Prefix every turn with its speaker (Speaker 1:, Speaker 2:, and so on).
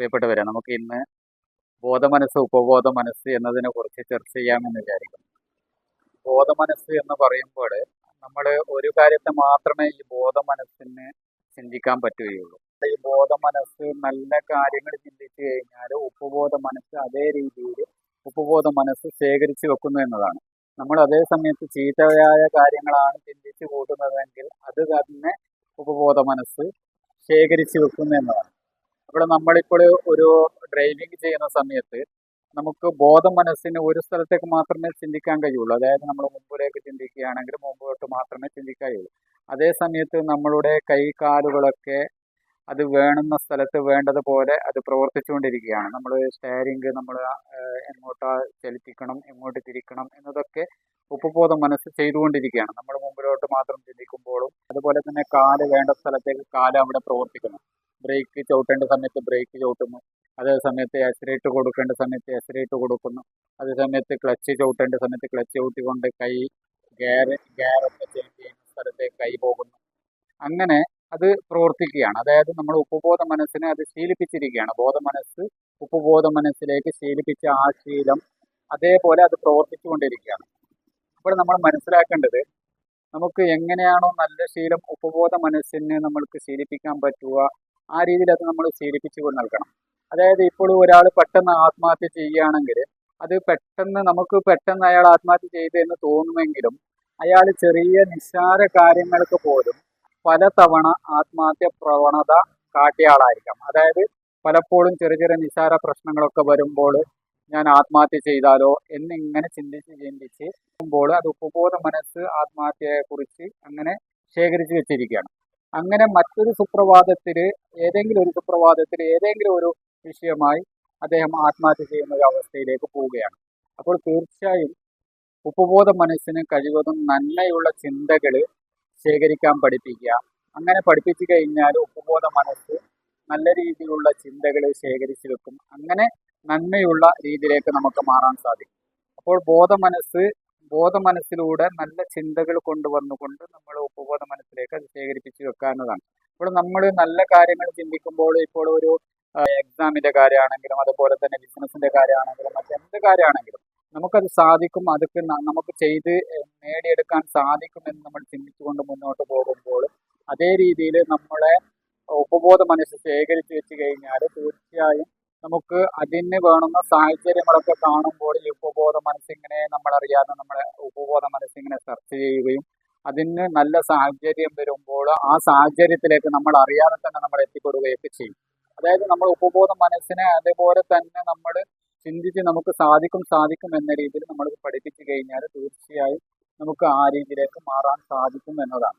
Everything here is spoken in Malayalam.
Speaker 1: പ്രിയപ്പെട്ടവരെ നമുക്ക് ഇന്ന് ബോധമനസ്സ് ഉപബോധ മനസ്സ് എന്നതിനെ കുറിച്ച് ചർച്ച ചെയ്യാമെന്ന് വിചാരിക്കുന്നു. ബോധമനസ്സ് എന്ന് പറയുമ്പോൾ നമ്മൾ ഒരു കാര്യത്തെ മാത്രമേ ഈ ബോധമനസ്സിന് ചിന്തിക്കാൻ പറ്റുകയുള്ളൂ. ഈ ബോധമനസ്സ് നല്ല കാര്യങ്ങൾ ചിന്തിച്ചു കഴിഞ്ഞാൽ ഉപബോധ മനസ്സ് അതേ രീതിയിൽ ഉപബോധ മനസ്സ് ശേഖരിച്ചു വെക്കുന്നു എന്നതാണ്. നമ്മൾ അതേ സമയത്ത് ചീത്തയായ കാര്യങ്ങളാണ് ചിന്തിച്ചു കൂട്ടുന്നതെങ്കിൽ അത് തന്നെ ഉപബോധ മനസ്സ് ശേഖരിച്ചു വെക്കുന്നു എന്നതാണ്. അപ്പോൾ നമ്മളിപ്പോൾ ഒരു ഡ്രൈവിംഗ് ചെയ്യുന്ന സമയത്ത് നമുക്ക് ബോധം മനസ്സിന് ഒരു സ്ഥലത്തേക്ക് മാത്രമേ ചിന്തിക്കാൻ കഴിയുള്ളൂ. അതായത് നമ്മൾ മുമ്പിലേക്ക് ചിന്തിക്കുകയാണെങ്കിൽ മുമ്പോട്ട് മാത്രമേ ചിന്തിക്കുകയുള്ളൂ അതേ സമയത്ത് നമ്മളുടെ കൈ കാലുകളൊക്കെ അത് വേണുന്ന സ്ഥലത്ത് വേണ്ടതുപോലെ അത് പ്രവർത്തിച്ചുകൊണ്ടിരിക്കുകയാണ്. നമ്മൾ സ്റ്റയറിംഗ് നമ്മൾ എങ്ങോട്ടാ ചലിപ്പിക്കണം എങ്ങോട്ട് തിരിക്കണം എന്നതൊക്കെ ഉപബോധ മനസ്സ് ചെയ്തുകൊണ്ടിരിക്കുകയാണ്. നമ്മൾ മുമ്പിലോട്ട് മാത്രം ചിന്തിക്കുമ്പോഴും അതുപോലെ തന്നെ കാൽ വേണ്ട സ്ഥലത്തേക്ക് കാൽ അവിടെ പ്രവർത്തിക്കുന്നു. ബ്രേക്ക് ചവിട്ടേണ്ട സമയത്ത് ബ്രേക്ക് ചവിട്ടുന്നു. അതേ സമയത്ത് എക്സലേറ്റ് കൊടുക്കേണ്ട സമയത്ത് എക്സലേറ്റ് കൊടുക്കുന്നു. അതേ സമയത്ത് ക്ലച്ച് ചവിട്ടേണ്ട സമയത്ത് ക്ലച്ച് ചവിട്ടിക്കൊണ്ട് കൈ ഗിയർ ഗിയറൊക്കെ ചേഞ്ച് ചെയ്യുന്ന സ്ഥലത്തേക്ക് കൈ പോകുന്നു. അങ്ങനെ അത് പ്രവർത്തിക്കുകയാണ്. അതായത് നമ്മൾ ഉപബോധ മനസ്സിനെ അത് ശീലിപ്പിച്ചിരിക്കുകയാണ്. ബോധ മനസ്സ് ഉപബോധ മനസ്സിലേക്ക് ശീലിപ്പിച്ച ആ ശീലം അതേപോലെ അത് പ്രവർത്തിച്ചുകൊണ്ടിരിക്കുകയാണ്. അപ്പോൾ നമ്മൾ മനസ്സിലാക്കേണ്ടത് നമുക്ക് എങ്ങനെയാണോ നല്ല ശീലം ഉപബോധ മനസ്സിനെ നമ്മൾക്ക് ശീലിപ്പിക്കാൻ പറ്റുക ആ രീതിയിൽ അത് നമ്മൾ ശീലിപ്പിച്ചു നൽകണം അതായത് ഇപ്പോൾ ഒരാൾ പെട്ടെന്ന് ആത്മഹത്യ ചെയ്യുകയാണെങ്കിൽ അത് പെട്ടെന്ന് നമുക്ക് പെട്ടെന്ന് അയാൾ ആത്മഹത്യ ചെയ്തു എന്ന് തോന്നുമെങ്കിലും അയാൾ ചെറിയ നിസ്സാര കാര്യങ്ങൾക്ക് പോലും പലതവണ ആത്മഹത്യ പ്രവണത കാട്ടിയ ആളായിരിക്കാം. അതായത് പലപ്പോഴും ചെറിയ ചെറിയ നിസ്സാര പ്രശ്നങ്ങളൊക്കെ വരുമ്പോൾ ഞാൻ ആത്മഹത്യ ചെയ്താലോ എന്നിങ്ങനെ ചിന്തിച്ച് ചിന്തിച്ച് പോകുമ്പോൾ അത് ഉപബോധ മനസ്സ് ആത്മഹത്യയെക്കുറിച്ച് അങ്ങനെ ശേഖരിച്ച് വെച്ചിരിക്കുകയാണ്. അങ്ങനെ മറ്റൊരു സുപ്രഭാതത്തിൽ ഏതെങ്കിലും ഒരു സുപ്രഭാതത്തിൽ ഏതെങ്കിലും ഒരു വിഷയമായി അദ്ദേഹം ആത്മഹത്യ ചെയ്യുന്ന ഒരു അവസ്ഥയിലേക്ക് പോവുകയാണ്. അപ്പോൾ തീർച്ചയായും ഉപബോധ മനസ്സിന് കഴിവതും നന്മയുള്ള ചിന്തകൾ ശേഖരിക്കാൻ പഠിപ്പിക്കുക. അങ്ങനെ പഠിപ്പിച്ചു കഴിഞ്ഞാൽ ഉപബോധ മനസ്സ് നല്ല രീതിയിലുള്ള ചിന്തകൾ ശേഖരിച്ചു വെക്കും. അങ്ങനെ നന്മയുള്ള രീതിയിലേക്ക് നമുക്ക് മാറാൻ സാധിക്കും. അപ്പോൾ ബോധ മനസ്സ് ബോധ മനസ്സിലൂടെ നല്ല ചിന്തകൾ കൊണ്ടുവന്നുകൊണ്ട് നമ്മൾ ഉപബോധ മനസ്സിലേക്ക് അത് ശേഖരിപ്പിച്ച് വെക്കാവുന്നതാണ്. ഇപ്പോൾ നമ്മൾ നല്ല കാര്യങ്ങൾ ചിന്തിക്കുമ്പോൾ ഇപ്പോൾ ഒരു എക്സാമിന്റെ കാര്യമാണെങ്കിലും അതുപോലെ തന്നെ ബിസിനസിന്റെ കാര്യമാണെങ്കിലും മറ്റെന്ത് കാര്യമാണെങ്കിലും നമുക്കത് സാധിക്കും. അതൊക്കെ നമുക്ക് ചെയ്ത് നേടിയെടുക്കാൻ സാധിക്കുമെന്ന് നമ്മൾ ചിന്തിച്ചുകൊണ്ട് മുന്നോട്ട് പോകുമ്പോൾ അതേ രീതിയിൽ നമ്മളെ ഉപബോധ മനസ്സ് ശേഖരിച്ച് വെച്ച് കഴിഞ്ഞാൽ തീർച്ചയായും നമുക്ക് അതിന് വേണുന്ന സാഹചര്യങ്ങളൊക്കെ കാണുമ്പോൾ ഈ ഉപബോധ മനസ്സിങ്ങനെ നമ്മളറിയാതെ നമ്മളെ ഉപബോധ മനസ്സിങ്ങനെ സെർച്ച് ചെയ്യുകയും അതിന് നല്ല സാഹചര്യം വരുമ്പോൾ ആ സാഹചര്യത്തിലേക്ക് നമ്മൾ അറിയാതെ തന്നെ നമ്മൾ എത്തിപ്പെടുകയൊക്കെ ചെയ്യും. അതായത് നമ്മൾ ഉപബോധ മനസ്സിനെ അതേപോലെ തന്നെ നമ്മൾ ചിന്തിച്ച് നമുക്ക് സാധിക്കും സാധിക്കും എന്ന രീതിയിൽ നമ്മൾ പഠിപ്പിച്ചു കഴിഞ്ഞാൽ തീർച്ചയായും നമുക്ക് ആ രീതിയിലേക്ക് മാറാൻ സാധിക്കും എന്നതാണ്.